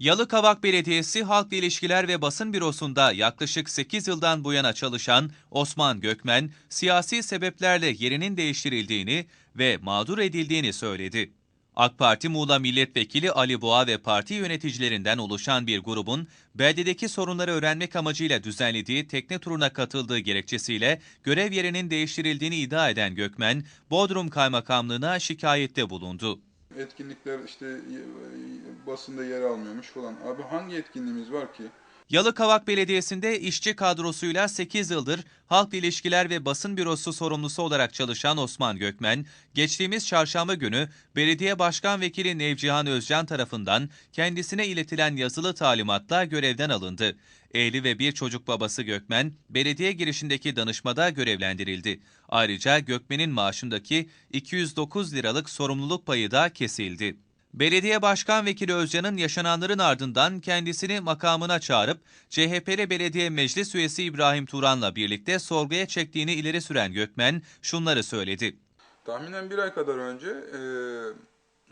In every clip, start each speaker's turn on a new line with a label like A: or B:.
A: Yalıkavak Belediyesi Halkla İlişkiler ve Basın Bürosu'nda yaklaşık 8 yıldan bu yana çalışan Osman Gökmen, siyasi sebeplerle yerinin değiştirildiğini ve mağdur edildiğini söyledi. AK Parti Muğla Milletvekili Ali Boğa ve parti yöneticilerinden oluşan bir grubun beldedeki sorunları öğrenmek amacıyla düzenlediği tekne turuna katıldığı gerekçesiyle görev yerinin değiştirildiğini iddia eden Gökmen, Bodrum Kaymakamlığı'na şikayette bulundu.
B: Etkinlikler işte e, basında yer almıyormuş falan. Abi hangi etkinliğimiz var ki?
A: Yalıkavak Belediyesi'nde işçi kadrosuyla 8 yıldır Halk İlişkiler ve Basın Bürosu sorumlusu olarak çalışan Osman Gökmen, geçtiğimiz çarşamba günü Belediye Başkan Vekili Nevcihan Özcan tarafından kendisine iletilen yazılı talimatla görevden alındı. Evli ve bir çocuk babası Gökmen, belediye girişindeki danışmada görevlendirildi. Ayrıca Gökmen'in maaşındaki 209 liralık sorumluluk payı da kesildi. Belediye Başkan Vekili Özcan'ın yaşananların ardından kendisini makamına çağırıp CHP'li Belediye Meclis Üyesi İbrahim Turan'la birlikte sorguya çektiğini ileri süren Gökmen şunları söyledi.
B: Tahminen bir ay kadar önce e,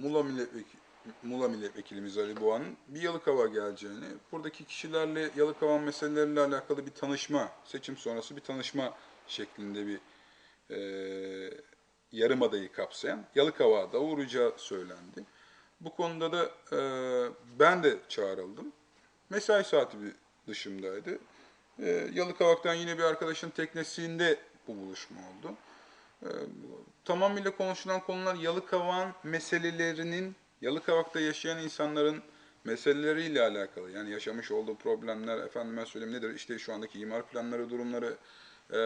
B: Muğla, Milletvekili, Muğla Milletvekilimiz Ali Boğa'nın bir Yalıkava geleceğini, buradaki kişilerle Yalıkava meseleleriyle alakalı bir tanışma, seçim sonrası bir tanışma şeklinde bir e, yarım adayı kapsayan Yalıkava'ya da uğrayacağı söylendi. Bu konuda da e, ben de çağrıldım. Mesai saati dışımdaydı. E, Yalıkavak'tan yine bir arkadaşın teknesinde bu buluşma oldu. E, tamamıyla konuşulan konular Yalıkavak'ın meselelerinin, Yalıkavak'ta yaşayan insanların meseleleriyle alakalı. Yani yaşamış olduğu problemler, efendime söyleyeyim nedir? İşte şu andaki imar planları, durumları, e,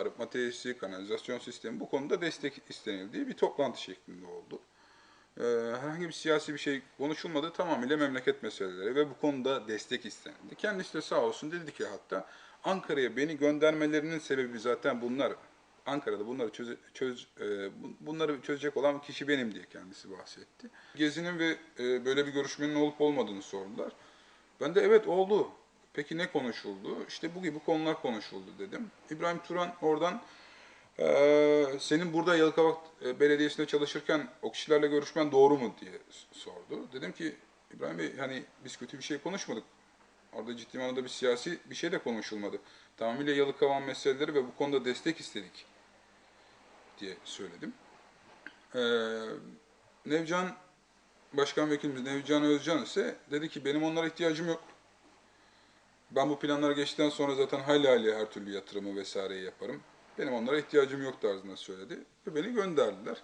B: arıtma tesisi, kanalizasyon sistemi bu konuda destek istenildiği bir toplantı şeklinde oldu. Ee, herhangi bir siyasi bir şey konuşulmadı. Tamamıyla memleket meseleleri ve bu konuda destek istendi. Kendisi de sağ olsun dedi ki hatta Ankara'ya beni göndermelerinin sebebi zaten bunlar. Ankara'da bunları çöz, çöz e, bu- bunları çözecek olan kişi benim diye kendisi bahsetti. Gezi'nin ve e, böyle bir görüşmenin olup olmadığını sordular. Ben de evet oldu. Peki ne konuşuldu? İşte bu gibi konular konuşuldu dedim. İbrahim Turan oradan ee, senin burada Yalıkavak e, Belediyesi'nde çalışırken o kişilerle görüşmen doğru mu diye sordu. Dedim ki İbrahim Bey hani biz kötü bir şey konuşmadık. Orada ciddi manada bir siyasi bir şey de konuşulmadı. Tamamıyla Yalıkavak meseleleri ve bu konuda destek istedik diye söyledim. Ee, Nevcan Başkan Vekilimiz Nevcan Özcan ise dedi ki benim onlara ihtiyacım yok. Ben bu planlar geçtikten sonra zaten hayli hayli her türlü yatırımı vesaireyi yaparım. Benim onlara ihtiyacım yok tarzında söyledi ve beni gönderdiler.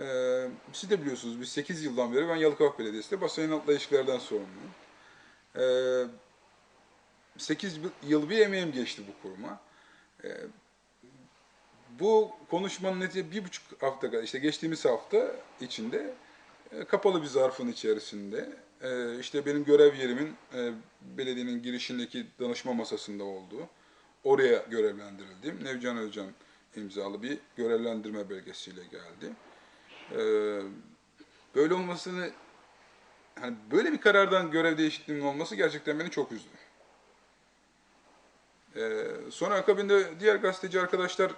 B: Ee, siz de biliyorsunuz biz 8 yıldan beri ben Yalıkavak Belediyesi'nde basın altla ilişkilerden sorumluyum. Ee, 8 yıl bir emeğim geçti bu kuruma. Ee, bu konuşmanın neticesi bir buçuk hafta kadar, işte geçtiğimiz hafta içinde e, kapalı bir zarfın içerisinde e, işte benim görev yerimin e, belediyenin girişindeki danışma masasında olduğu, oraya görevlendirildim. Nevcan Özcan imzalı bir görevlendirme belgesiyle geldi. E, böyle olmasını, hani böyle bir karardan görev değişikliğinin olması gerçekten beni çok üzdü. E, sonra akabinde diğer gazeteci arkadaşlar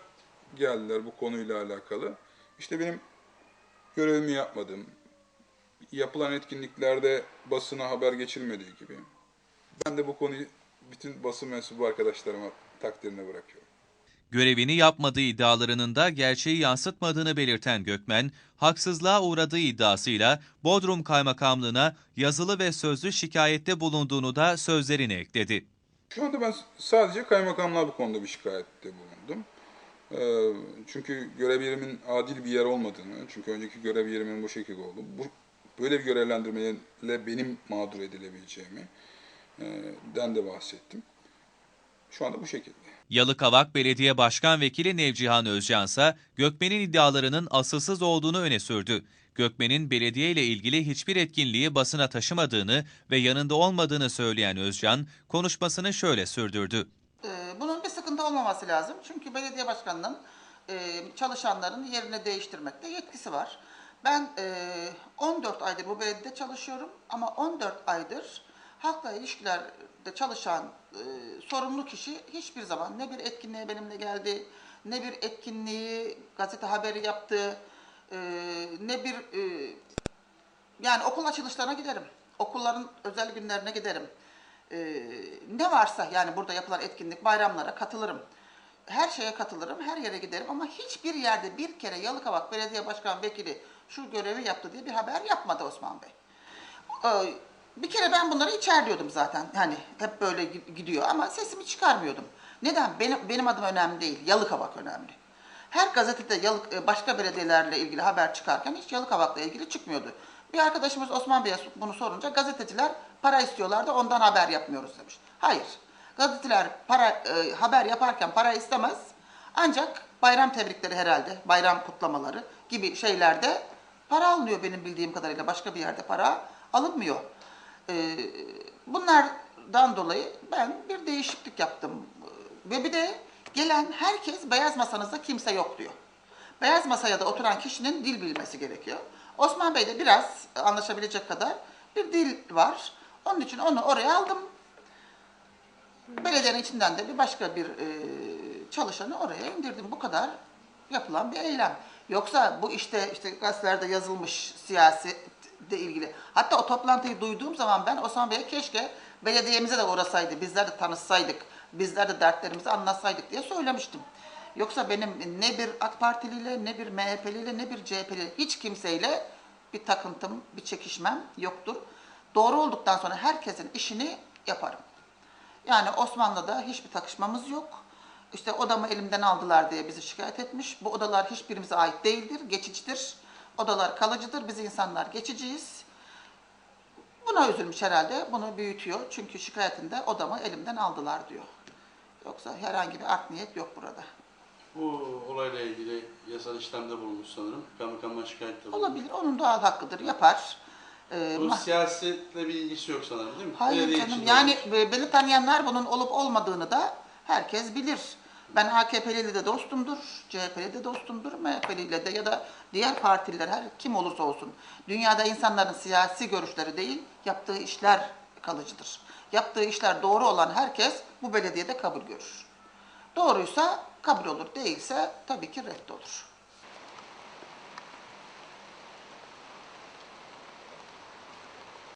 B: geldiler bu konuyla alakalı. İşte benim görevimi yapmadım, yapılan etkinliklerde basına haber geçilmediği gibi. Ben de bu konuyu bütün basın mensubu arkadaşlarıma takdirine bırakıyorum.
A: Görevini yapmadığı iddialarının da gerçeği yansıtmadığını belirten Gökmen, haksızlığa uğradığı iddiasıyla Bodrum Kaymakamlığı'na yazılı ve sözlü şikayette bulunduğunu da sözlerine ekledi.
B: Şu anda ben sadece kaymakamlığa bu konuda bir şikayette bulundum. Ee, çünkü görev yerimin adil bir yer olmadığını, çünkü önceki görev yerimin bu şekilde oldu. Bu, böyle bir görevlendirmeyle benim mağdur edilebileceğimi e, den de bahsettim. Şu anda bu şekilde.
A: Yalıkavak Belediye Başkan Vekili Nevcihan Özcan ise Gökmen'in iddialarının asılsız olduğunu öne sürdü. Gökmen'in belediye ile ilgili hiçbir etkinliği basına taşımadığını ve yanında olmadığını söyleyen Özcan, konuşmasını şöyle sürdürdü.
C: Ee, Bunun bir sıkıntı olmaması lazım. Çünkü belediye başkanının e, çalışanların yerini değiştirmekte yetkisi var. Ben e, 14 aydır bu belediyede çalışıyorum ama 14 aydır halkla ilişkilerde çalışan e, sorumlu kişi hiçbir zaman ne bir etkinliğe benimle geldi, ne bir etkinliği gazete haberi yaptı, e, ne bir e, yani okul açılışlarına giderim. Okulların özel günlerine giderim. Ee, ne varsa yani burada yapılan etkinlik, bayramlara katılırım. Her şeye katılırım, her yere giderim ama hiçbir yerde bir kere Yalıkavak Belediye Başkan Vekili şu görevi yaptı diye bir haber yapmadı Osman Bey. Ee, bir kere ben bunları içerliyordum zaten. Hani hep böyle gi- gidiyor ama sesimi çıkarmıyordum. Neden? Benim benim adım önemli değil. Yalıkavak önemli. Her gazetede Yalık, e, başka belediyelerle ilgili haber çıkarken hiç Yalıkavak'la ilgili çıkmıyordu. Bir arkadaşımız Osman Bey'e bunu sorunca gazeteciler para istiyorlar da ondan haber yapmıyoruz demiş. Hayır. Gazeteler para e, haber yaparken para istemez. Ancak bayram tebrikleri herhalde, bayram kutlamaları gibi şeylerde para alınıyor benim bildiğim kadarıyla. Başka bir yerde para alınmıyor. Ee, bunlardan dolayı ben bir değişiklik yaptım. Ve bir de gelen herkes beyaz masanızda kimse yok diyor. Beyaz masaya da oturan kişinin dil bilmesi gerekiyor. Osman Bey de biraz anlaşabilecek kadar bir dil var. Onun için onu oraya aldım. Belediyenin içinden de bir başka bir e, çalışanı oraya indirdim. Bu kadar yapılan bir eylem. Yoksa bu işte işte gazetelerde yazılmış siyasi de ilgili. Hatta o toplantıyı duyduğum zaman ben Osman Bey'e keşke belediyemize de uğrasaydı, bizler de tanışsaydık, bizler de dertlerimizi anlatsaydık diye söylemiştim. Yoksa benim ne bir AK Partiliyle, ne bir MHP'liyle, ne bir CHP'li hiç kimseyle bir takıntım, bir çekişmem yoktur. Doğru olduktan sonra herkesin işini yaparım. Yani Osmanlı'da hiçbir takışmamız yok. İşte odamı elimden aldılar diye bizi şikayet etmiş. Bu odalar hiçbirimize ait değildir, geçicidir. Odalar kalıcıdır, biz insanlar geçiciyiz. Buna üzülmüş herhalde, bunu büyütüyor. Çünkü şikayetinde odamı elimden aldılar diyor. Yoksa herhangi bir art niyet yok burada.
D: Bu olayla ilgili yasal işlemde bulunmuş sanırım. Kaymakamdan şikayette bulunmuş.
C: Olabilir, onun doğal hakkıdır, yapar. Ee,
D: siyasetle bir ilgisi yok sanırım değil mi?
C: Hayır
D: Belediye
C: canım
D: içinde
C: yani e, beni tanıyanlar bunun olup olmadığını da herkes bilir. Ben AKP'li de dostumdur, CHP'li de dostumdur, MHP'liyle de ya da diğer partililer her kim olursa olsun. Dünyada insanların siyasi görüşleri değil, yaptığı işler kalıcıdır. Yaptığı işler doğru olan herkes bu belediyede kabul görür. Doğruysa kabul olur, değilse tabii ki reddolur.